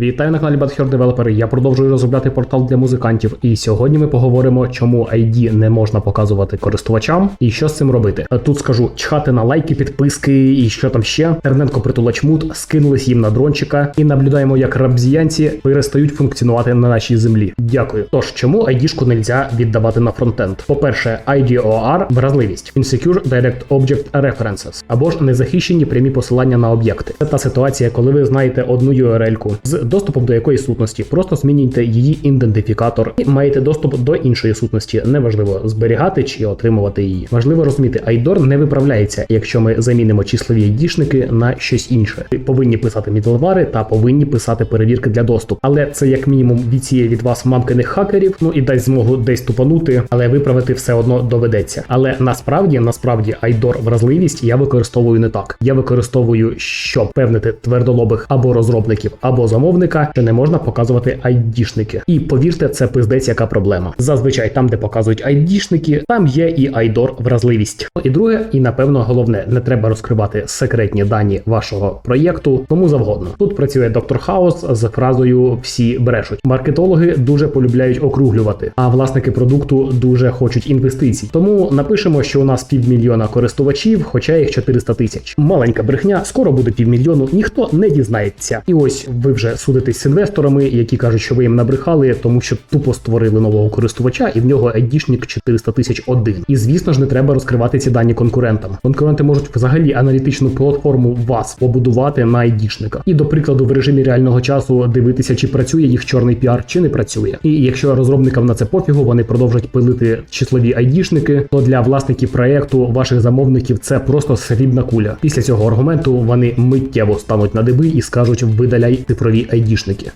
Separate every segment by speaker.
Speaker 1: Вітаю на каналі Badher Developer. Я продовжую розробляти портал для музикантів. І сьогодні ми поговоримо, чому ID не можна показувати користувачам і що з цим робити. Тут скажу чхати на лайки, підписки і що там ще. Терненко притулач мут скинулись їм на дрончика і наблюдаємо, як рабзіянці перестають функціонувати на нашій землі. Дякую. Тож чому ID-шку нельзя віддавати на фронтенд? По-перше, IDOR – вразливість, Insecure Direct Object References або ж незахищені прямі посилання на об'єкти. Це та ситуація, коли ви знаєте одну URL-ку з доступом до якоїсь сутності, просто змінюєте її ідентифікатор і маєте доступ до іншої сутності. Неважливо зберігати чи отримувати її. Важливо розуміти, IDOR не виправляється, якщо ми замінимо числові ID-шники на щось інше. Ви повинні писати мідлвари та повинні писати перевірки для доступу. Але це як мінімум відсіє від вас мамкиних хакерів, ну і дасть змогу десь тупанути, але виправити все одно доведеться. Але насправді, насправді, IDOR вразливість я використовую не так. Я використовую, щоб певнити твердолобих або розробників, або замовника, що не можна показувати айдішники. І повірте, це пиздець, яка проблема. Зазвичай там, де показують айдішники, там є і айдор вразливість. І друге, і напевно головне, не треба розкривати секретні дані вашого проєкту кому завгодно. Тут працює доктор Хаус з фразою всі брешуть. Маркетологи дуже полюбляють округлювати, а власники продукту дуже хочуть інвестицій. Тому напишемо, що у нас півмільйона користувачів, хоча їх 400 тисяч. Маленька брехня, скоро буде півмільйону, ніхто не дізнається. І ось ви вже судитесь з інвесторами, які кажуть, що ви їм набрехали, тому що тупо створили нового користувача, і в нього айдішник 400 тисяч один. І звісно ж, не треба розкривати ці дані конкурентам. Конкуренти можуть взагалі аналітичну платформу вас побудувати на айдішника. І до прикладу, в режимі реального часу дивитися, чи працює їх чорний піар, чи не працює. І якщо розробникам на це пофігу, вони продовжать пилити числові айдішники, то для власників проекту, ваших замовників, це просто срібна куля. Після цього аргументу вони миттєво стануть на диби і скажуть видаляй цифрові айдішники.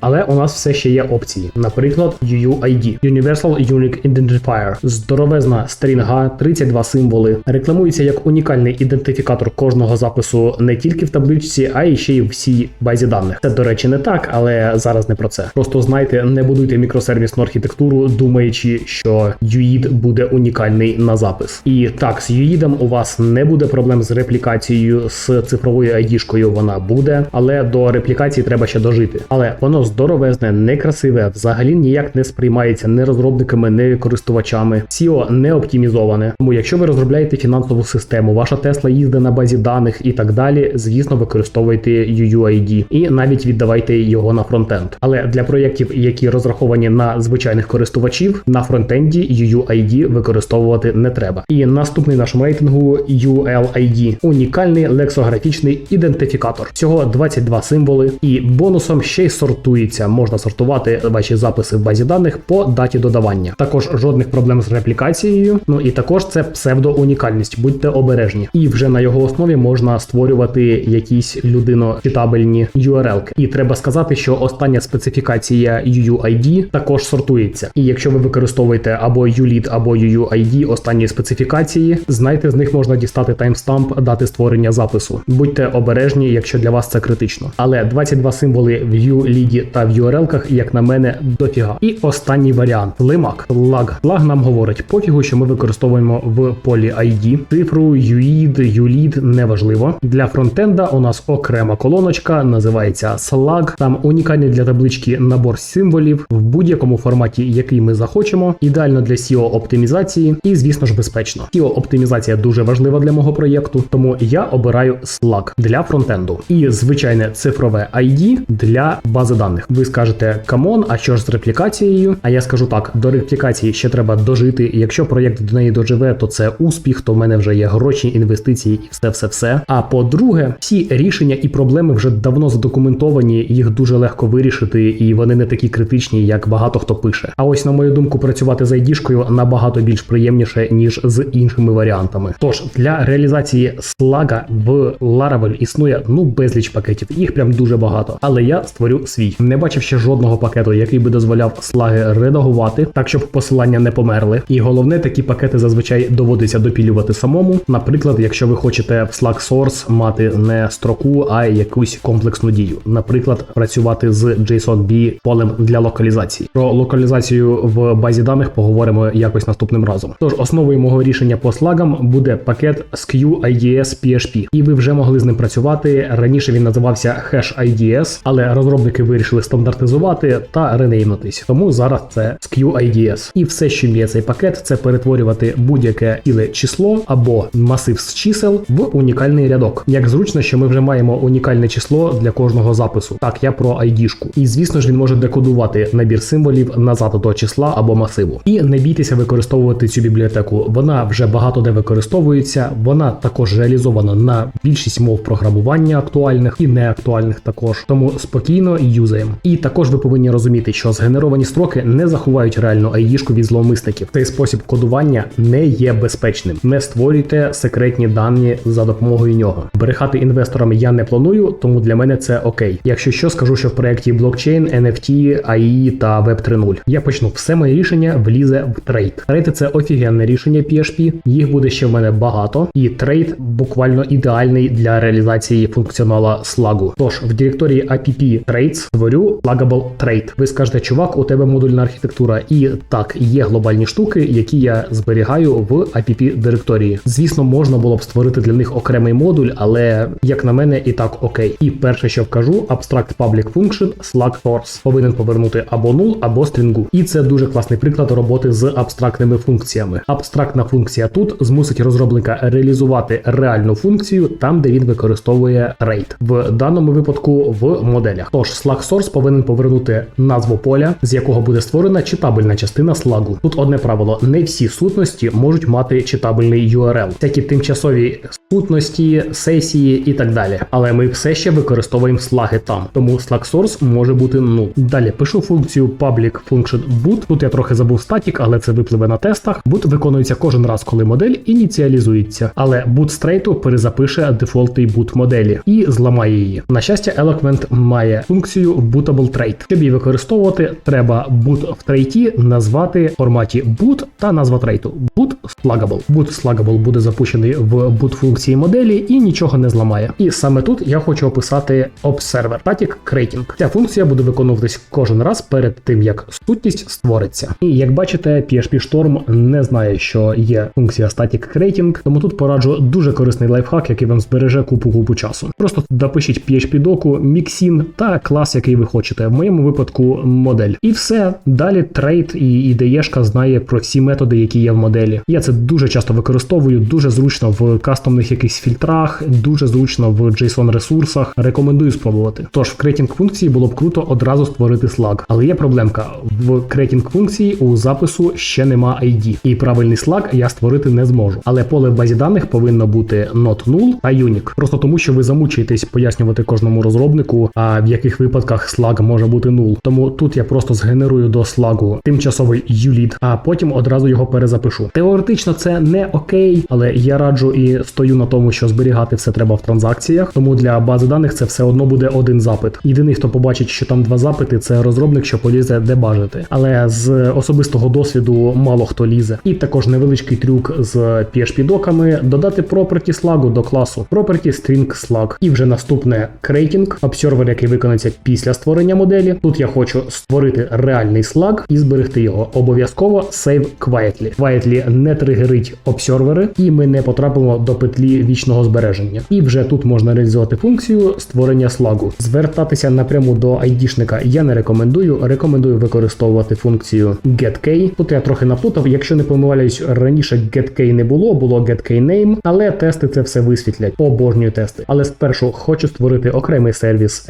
Speaker 1: Але у нас все ще є опції. Наприклад, UUID – Universal Unique Identifier. здоровезна стрінга, 32 символи, рекламується як унікальний ідентифікатор кожного запису не тільки в табличці, а й ще й в всій базі даних. Це, до речі, не так, але зараз не про це. Просто знайте, не будуйте мікросервісну архітектуру, думаючи, що UID буде унікальний на запис. І так, з UID у вас не буде проблем з реплікацією з цифровою ID-шкою Вона буде, але до реплікації треба ще дожити. Але воно здоровезне, некрасиве, взагалі ніяк не сприймається не розробниками, не користувачами. SEO не оптимізоване. Тому, якщо ви розробляєте фінансову систему, ваша Тесла їздить на базі даних і так далі, звісно, використовуйте UUID і навіть віддавайте його на фронтенд. Але для проєктів, які розраховані на звичайних користувачів, на фронтенді UUID використовувати не треба. І наступний наш рейтингу ULID – унікальний лексографічний ідентифікатор. Всього 22 символи, і бонусом ще й сортується. Можна сортувати ваші записи в базі даних по даті додавання. Також жодних проблем з реплікацією. Ну і також це псевдоунікальність, будьте обережні. І вже на його основі можна створювати якісь людино-читабельні URL. І треба сказати, що остання специфікація UUID також сортується. І якщо ви використовуєте або ULID, або UUID останньої специфікації, знайте, з них можна дістати таймстамп дати створення запису. Будьте обережні, якщо для вас це критично. Але 22 символи в ULID та в URL-ках, як на мене, дофіга. І останній варіант лимак. Лаг. Лаг нам говорить пофігу, що ми використовуємо в полі ID цифру UID, ULID, неважливо. Для фронтенда у нас окрема колоночка, називається Slug. Там унікальний для таблички набор символів в будь-якому форматі, який ми захочемо. Ідеально для SEO оптимізації і, звісно ж, безпечно. SEO оптимізація дуже важлива для мого проєкту, тому я обираю Slug для фронтенду і звичайне цифрове ID для бази даних. Ви скажете камон, а що ж з реплікацією? А я скажу так: до реплікації ще треба дожити. Якщо проєкт до неї доживе, то це успіх, то в мене вже є гроші, інвестиції і все, все, все. А по-друге, всі рішення і проблеми вже давно задокументовані, їх дуже легко вирішити, і вони не такі критичні, як багато хто пише. А ось на мою думку, працювати з ID-шкою набагато більш приємніше ніж з іншими варіантами. Тож для реалізації слага в Laravel існує ну безліч пакетів, їх прям дуже багато. Але я створю свій. Не бачив ще жодного пакету, який би дозволяв слаги редагувати, так щоб посилання не померли. І головне, такі пакети зазвичай доводиться допілювати самому. Наприклад, якщо ви хочете в Slack Source мати не строку, а якусь комплексну дію. Наприклад, працювати з JSON-B полем для локалізації. Про локалізацію в базі даних поговоримо якось наступним разом. Тож основою мого рішення по слагам буде пакет SKU IDS PHP, і ви вже могли з ним працювати. Раніше він називався Hash IDS, але розробники розробники вирішили стандартизувати та ренеймнутись. Тому зараз це SKU-IDS. І все, що вміє цей пакет, це перетворювати будь-яке ціле число або масив з чисел в унікальний рядок. Як зручно, що ми вже маємо унікальне число для кожного запису. Так, я про ID-шку. І звісно ж він може декодувати набір символів назад до числа або масиву. І не бійтеся використовувати цю бібліотеку. Вона вже багато де використовується. Вона також реалізована на більшість мов програмування актуальних і неактуальних також. Тому спокійно юзаємо. І також ви повинні розуміти, що згенеровані строки не заховають реальну ID-шку від зловмисників. Цей спосіб кодування не є безпечним. Не створюйте секретні дані за допомогою нього. Брехати інвесторам я не планую, тому для мене це окей. Якщо що, скажу, що в проєкті блокчейн, NFT, AI та Web 3.0. Я почну все моє рішення влізе в трейд. Трейд це офігенне рішення PHP. Їх буде ще в мене багато, і трейд буквально ідеальний для реалізації функціонала слагу. Тож в директорії app trades створю Sluggable Trade. Ви скажете, чувак, у тебе модульна архітектура, і так є глобальні штуки, які я зберігаю в app директорії. Звісно, можна було б створити для них окремий модуль, але як на мене, і так окей. І перше, що вкажу, abstract public function slug source повинен повернути або null, або стрінгу. І це дуже класний приклад роботи з абстрактними функціями. Абстрактна функція тут змусить розробника реалізувати реальну функцію там, де він використовує рейд. В даному випадку в моделях. Тож slug source повинен повернути назву поля, з якого буде створена читабельна частина слагу. Тут одне правило: не всі сутності можуть мати читабельний URL, всякі тимчасові сутності, сесії і так далі. Але ми все ще використовуємо слаги там, тому slug source може бути null. Далі пишу функцію public function boot. Тут я трохи забув статік, але це випливе на тестах. Boot виконується кожен раз, коли модель ініціалізується, але boot straight перезапише дефолтний boot моделі і зламає її. На щастя, Eloquent має функцію bootable trait. Щоб її використовувати, треба boot в трейті назвати в форматі boot та назва трейту boot sluggable. Boot sluggable буде запущений в boot функції моделі і нічого не зламає. І саме тут я хочу описати observer static creating. Ця функція буде виконуватись кожен раз перед тим, як сутність створиться. І як бачите, PHP Storm не знає, що є функція static creating, тому тут пораджу дуже корисний лайфхак, який вам збереже купу купу часу. Просто допишіть PHP доку, міксін та клас, який ви хочете. В моєму випадку модель. І все. Далі трейд і IDE-шка знає про всі методи, які є в моделі. Я це дуже часто використовую, дуже зручно в кастомних якихось фільтрах, дуже зручно в JSON ресурсах. Рекомендую спробувати. Тож в креатінг функції було б круто одразу створити слаг. Але є проблемка: в креатінг функції у запису ще нема ID. І правильний слаг я створити не зможу. Але поле в базі даних повинно бути not null та unique. Просто тому, що ви замучуєтесь пояснювати кожному розробнику, а в яких випадках слаг може бути null. Тому тут я просто згенерую до слагу тимчасовий ULID, а потім одразу його перезапишу. Теоретично це не окей, але я раджу і стою на тому, що зберігати все треба в транзакціях. Тому для бази даних це все одно буде один запит. Єдиний, хто побачить, що там два запити, це розробник, що полізе дебажити. Але з особистого досвіду мало хто лізе. І також невеличкий трюк з PHP доками додати property слагу до класу property string slug. І вже наступне creating, обсервер, який виконається після створення моделі. Тут я хочу створити реальний слаг і зберегти його. Обов'язково save quietly. Quietly не тригерить обсервери, і ми не потрапимо до петлі вічного збереження. І вже тут можна реалізувати функцію створення слагу. Звертатися напряму до айдішника я не рекомендую. Рекомендую використовувати функцію getK. Тут я трохи наплутав. Якщо не помиляюсь, раніше getK не було, було getKname, але тести це все висвітлять. Обожнюю тести. Але спершу хочу створити окремий сервіс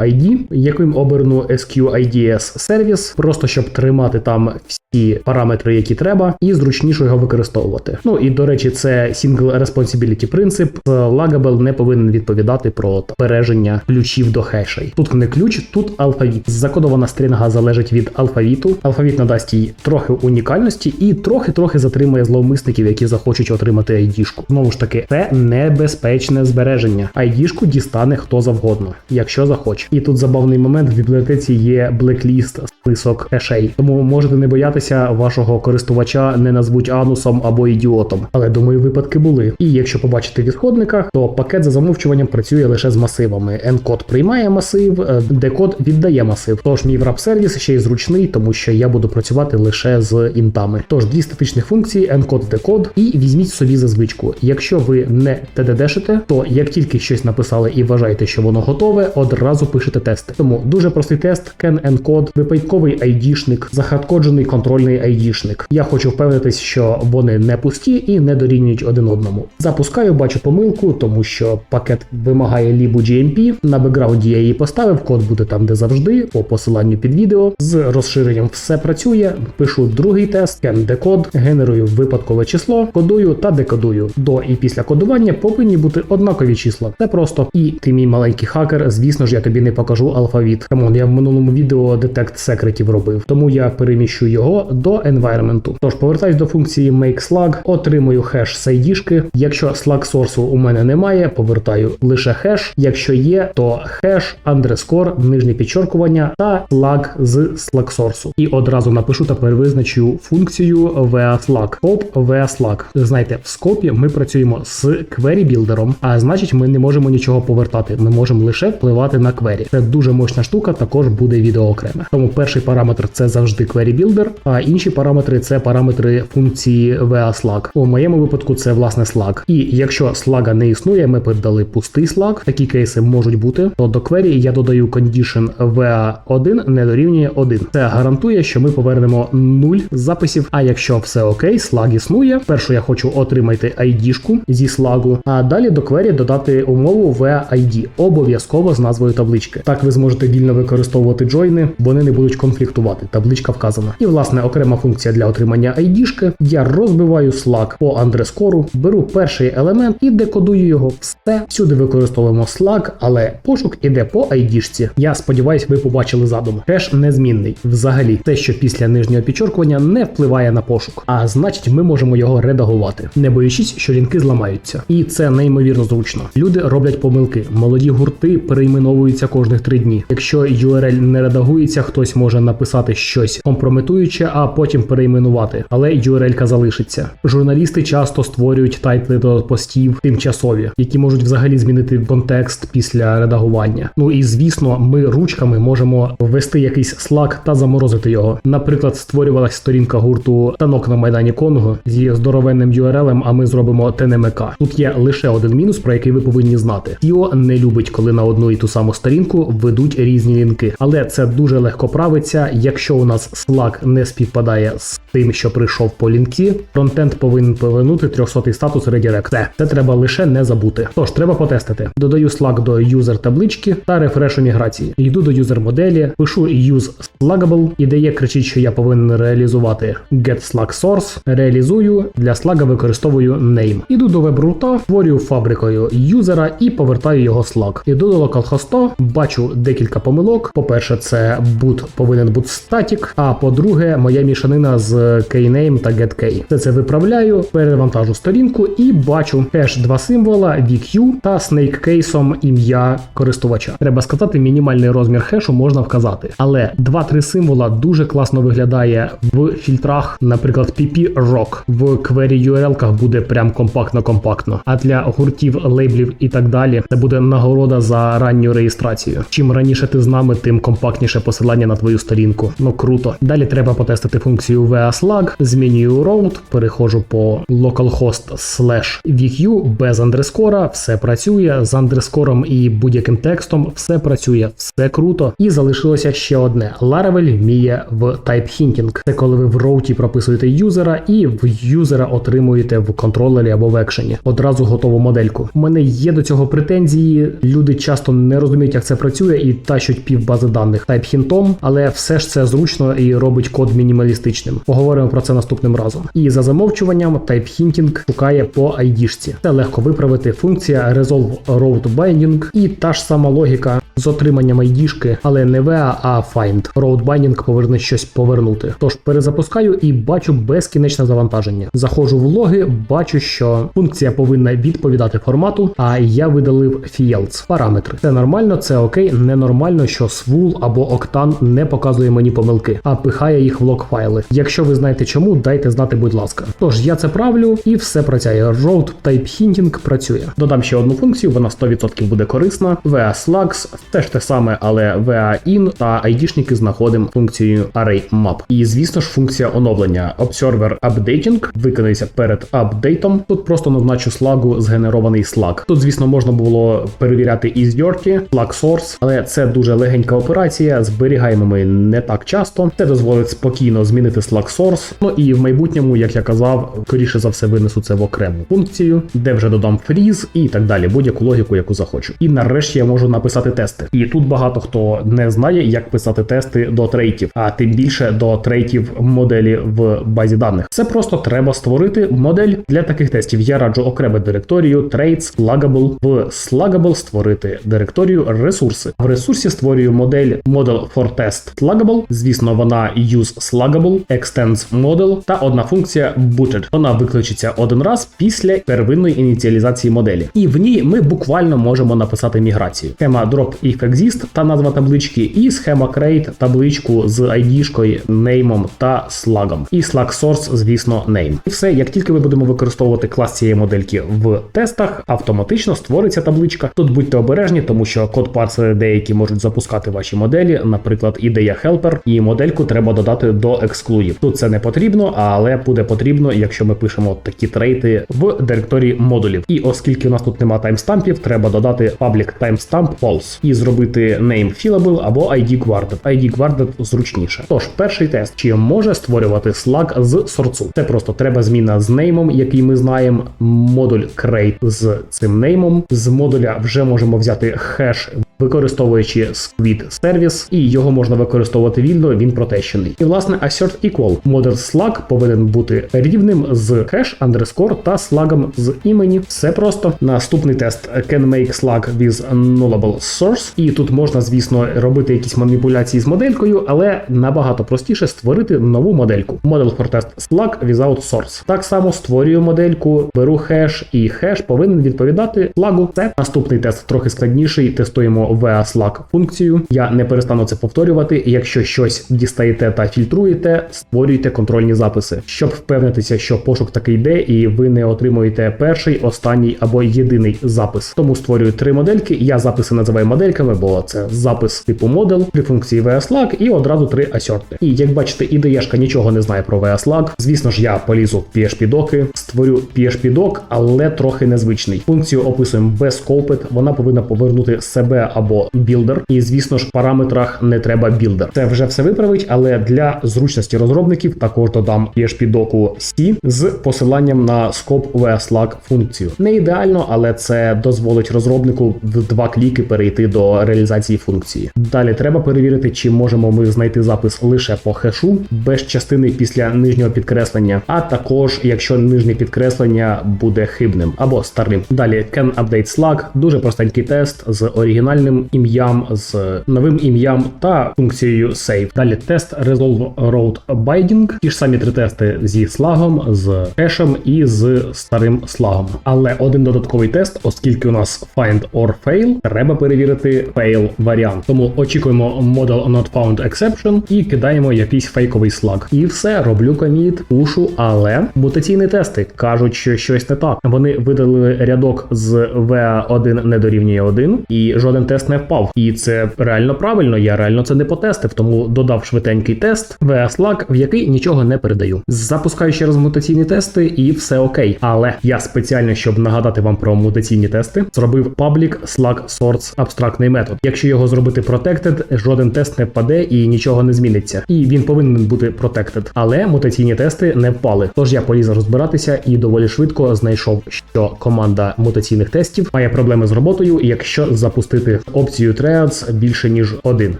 Speaker 1: SQID, яким оберну SQIDS сервіс, просто щоб тримати там всі параметри, які треба, і зручніше його використовувати. Ну і до речі, це Single Responsibility принцип. Lagable не повинен відповідати про збереження ключів до хешей. Тут не ключ, тут алфавіт. Закодована стрінга залежить від алфавіту. Алфавіт надасть їй трохи унікальності і трохи-трохи затримує зловмисників, які захочуть отримати ID-шку. Знову ж таки, це небезпечне збереження. ID-шку дістане хто завгодно, якщо захоче. І тут забавний момент в бібліотеці є блекліст список хешей, тому можете не боятися. Сподіваюся, вашого користувача не назвуть анусом або ідіотом. Але думаю, випадки були. І якщо побачите в відходниках, то пакет за замовчуванням працює лише з масивами. N-код приймає масив, D-код віддає масив. Тож мій wrap сервіс ще й зручний, тому що я буду працювати лише з інтами. Тож дві статичних функції N-код, і візьміть собі за звичку. Якщо ви не TDD-шите, то як тільки щось написали і вважаєте, що воно готове, одразу пишете тести. Тому дуже простий тест, can N-код, випадковий ID-шник, захардкоджений контрольний ID-шник. Я хочу впевнитись, що вони не пусті і не дорівнюють один одному. Запускаю, бачу помилку, тому що пакет вимагає лібу GMP. На бекграунді я її поставив, код буде там, де завжди, по посиланню під відео. З розширенням все працює. Пишу другий тест, can decode, генерую випадкове число, кодую та декодую. До і після кодування повинні бути однакові числа. Це просто. І ти мій маленький хакер, звісно ж, я тобі не покажу алфавіт. Камон, я в минулому відео детект секретів робив, тому я переміщу його до environment. Тож повертаюсь до функції makeSlug, отримую хеш ID-шки. Якщо slug source у мене немає, повертаю лише хеш. Якщо є, то хеш, underscore, нижнє підчоркування та slug з slug source. І одразу напишу тепер визначу функцію VASLug. Scope VASLug. Знаєте, в скопі ми працюємо з query білдером, а значить, ми не можемо нічого повертати. Ми можемо лише впливати на query. Це дуже мощна штука, також буде відео окреме. Тому перший параметр це завжди query builder, а інші параметри це параметри функції VASLug. У моєму випадку це власне slug. І якщо слага не існує, ми передали пустий slug. Такі кейси можуть бути. То до query я додаю condition VA1 не дорівнює 1. Це гарантує, що ми повернемо 0 записів. А якщо все окей, слаг існує. Першу я хочу отримати ID-шку зі слагу, а далі до query додати умову VAID, обов'язково з назвою таблички. Так ви зможете вільно використовувати джойни, вони не будуть конфліктувати. Табличка вказана. І власне окрема функція для отримання ID-шки. Я розбиваю слаг по андрескору, беру перший елемент і декодую його. Все всюди використовуємо слаг, але пошук іде по ID-шці. Я сподіваюсь, ви побачили задум. Хеш незмінний. Взагалі, те, що після нижнього підчоркування не впливає на пошук, а значить, ми можемо його редагувати, не боючись, що лінки зламаються. І це неймовірно зручно. Люди роблять помилки. Молоді гурти перейменовуються кожних три дні. Якщо URL не редагується, хтось може написати щось компрометуюче, а потім перейменувати, але URL залишиться. Журналісти часто створюють тайтли до постів тимчасові, які можуть взагалі змінити контекст після редагування. Ну і звісно, ми ручками можемо ввести якийсь слаг та заморозити його. Наприклад, створювалась сторінка гурту танок на майдані Конго зі здоровенним URL, а ми зробимо ТНМК. Тут є лише один мінус, про який ви повинні знати. Тіо не любить, коли на одну і ту саму сторінку ведуть різні лінки, але це дуже легко правиться. Якщо у нас слаг не співпадає з тим, що прийшов по лінці, фронтенд повинен повернути 300 статус редірект. Це, треба лише не забути. Тож треба потестити. Додаю слаг до юзер таблички та рефрешу міграції. Йду до юзер моделі, пишу use sluggable, ідея кричить, що я повинен реалізувати get slug source, реалізую для слага використовую name. Іду до веб-рута, створюю фабрикою юзера і повертаю його слаг. Іду до localhost, бачу декілька помилок. По-перше, це boot повинен бути static, а по-друге, моя мішанина з keyname та getk. Все це виправляю, перевантажу сторінку і бачу хеш два символа, VQ та snake ім'я користувача. Треба сказати, мінімальний розмір хешу можна вказати, але 2-3 символа дуже класно виглядає в фільтрах, наприклад, PP Rock. В query URL-ках буде прям компактно-компактно. А для гуртів, лейблів і так далі це буде нагорода за ранню реєстрацію. Чим раніше ти з нами, тим компактніше посилання на твою сторінку. Ну круто. Далі треба потестити функцію VASLag, змінюю route, переходжу по localhost slash VQ без андерскора, все працює з андерскором і будь-яким текстом, все працює, все круто. І залишилося ще одне. Laravel вміє в type hinting. Це коли ви в роуті прописуєте юзера і в юзера отримуєте в контролері або в екшені одразу готову модельку. У мене є до цього претензії. Люди часто не розуміють, як це працює, і тащать пів бази даних type хінтом, але все ж це зручно і робить код мінімалістичним. Поговоримо про це наступним разом. І за замовчуванням type hinting шукає по ID-шці. Це легко виправити. Функція resolve route binding і та ж сама логіка з отриманням ID-шки, але не VA, а find. Road binding поверне щось повернути. Тож перезапускаю і бачу безкінечне завантаження. Заходжу в логи, бачу, що функція повинна відповідати формату, а я видалив fields, параметри. Це нормально, це окей, ненормально, що Svul або Octane не показує мені помилки, а пихає їх в лог файли. Якщо ви знаєте чому, дайте знати, будь ласка. Тож я це правлю і все працює. Road Type Hinting працює. Додам ще одну функцію, вона 100% буде корисна. VA Slugs теж те саме, але VA In та айдішники знаходимо функцією Array Map. І звісно ж, функція оновлення Observer Updating виконується перед апдейтом. Тут просто назначу слагу згенерований слаг. Тут, звісно, можна було перевіряти із Dirty, Flag Source, але це дуже легенька операція. Зберігаємо ми не так часто. Це дозволить спокійно змінити Slack Source. Ну і в майбутньому, як я казав, скоріше за все винесу це в окрему функцію, де вже додам фріз і так далі, будь-яку логіку, яку захочу. І нарешті я можу написати тести. І тут багато хто не знає, як писати тести до трейтів, а тим більше до трейтів моделі в базі даних. Це просто треба створити модель для таких тестів. Я раджу окремо директорію traits Sluggable. В Sluggable створити директорію ресурси. В ресурсі створюю модель Model for Test Sluggable. Звісно, вона use Sluggable, extends model та одна функція booted. Вона викличеться один раз після первинної ініціалізації моделі. І в ній ми буквально можемо написати міграцію. Схема drop if exist та назва таблички, і схема create табличку з ID-шкою, неймом та слагом. І slug source, звісно, name. І все, як тільки ми будемо використовувати клас цієї модельки в тестах, автоматично створиться табличка. Тут будьте обережні, тому що код парсери деякі можуть запускати ваші моделі, наприклад, ідея helper, і модельку треба додати до ексклюдів. Тут це не потрібно, але буде потрібно, якщо ми пишемо такі трейти в директорії модулів. І оскільки у нас тут нема таймстампів, треба додати public timestamp false і зробити name fillable або ID guarded. ID guarded зручніше. Тож, перший тест, чи може створювати Slack з сорцу. Це просто треба зміна з неймом, який ми знаємо, модуль create з цим неймом. З модуля вже можемо взяти хеш. Використовуючи Squid сервіс, і його можна використовувати вільно, він протещений. І власне assert equal. Модуль Slack повинен бути рівним з hash, underscore та слагом з імені. Все просто. Наступний тест can make Slack with nullable source. І тут можна, звісно, робити якісь маніпуляції з моделькою, але набагато простіше створити нову модельку. Model for test Slack without source. Так само створюю модельку, беру хеш, і хеш повинен відповідати слагу. Це наступний тест трохи складніший. Тестуємо VA-Slack функцію. Я не перестану це повторювати. Якщо щось дістаєте та фільтруєте, створюйте контрольні записи, щоб впевнитися, що пошук такий йде, і ви не отримуєте перший, останній або єдиний запис. Тому створюю три модельки. Я записи називаю модельками, бо це запис типу модел при функції VSLAG і одразу три асерти. І як бачите, ідеєшка нічого не знає про VSLAG. Звісно ж, я полізу в PHP-доки, створю PHP-док, але трохи незвичний. Функцію описуємо без scoped, Вона повинна повернути себе або білдер. І звісно ж, в параметрах не треба білдер. Це вже все виправить, але для зручності розробників також додам PHP-доку C з посиланням на scope VSLAG функцію. Не ідеально, але це дозволить розробнику в два кліки перейти до реалізації функції. Далі треба перевірити, чи можемо ми знайти запис лише по хешу, без частини після нижнього підкреслення, а також якщо нижнє підкреслення буде хибним або старим. Далі can update Slack, дуже простенький тест з оригінальним ім'ям, з новим ім'ям та функцією save. Далі тест resolve road binding, ті ж самі три тести зі слагом, з хешем і з старим слагом. Але один додатковий тест, оскільки у нас find or fail, треба перевірити fail варіант. Тому очікуємо model not found exception і кидаємо якийсь фейковий слаг. І все, роблю коміт, пушу, але мутаційні тести кажуть, що щось не так. Вони видалили рядок з VA1 не дорівнює 1, і жоден тест не впав. І це реально правильно, я реально це не потестив, тому додав швиденький тест VA Slack, в який нічого не передаю. Запускаю ще раз мутаційні тести, і все окей. Але я спеціально, щоб нагадати вам про мутаційні тести, зробив public Slack source абстрактний метод. Якщо його зробити protected, жоден тест не впаде і нічого не зміниться. І він повинен бути protected. Але мутаційні тести не впали. Тож я поліз розбиратися і доволі швидко знайшов, що команда мутаційних тестів має проблеми з роботою, якщо запустити опцію triads більше ніж один,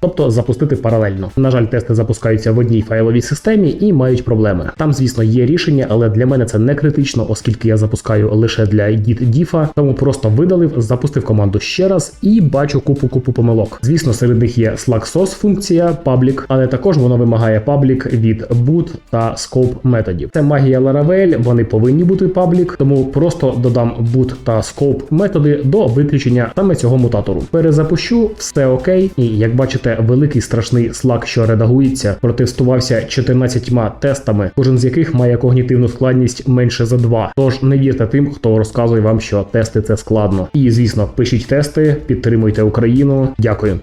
Speaker 1: тобто запустити паралельно. На жаль, тести запускаються в одній файловій системі і мають проблеми. Там, звісно, є рішення, але для мене це не критично, оскільки я запускаю лише для git diffa, тому просто видалив, запустив команду ще раз і бачу купу купу помилок. Звісно, серед них є slack функція public, але також воно вимагає public від boot та scope методів. Це магія Laravel, вони повинні бути public, тому просто додам boot та scope методи до виключення саме цього мутатору. Перез запущу, все окей. І як бачите, великий страшний слаг, що редагується, протестувався 14 тестами, кожен з яких має когнітивну складність менше за 2. Тож не вірте тим, хто розказує вам, що тести це складно. І звісно, пишіть тести, підтримуйте Україну. Дякую.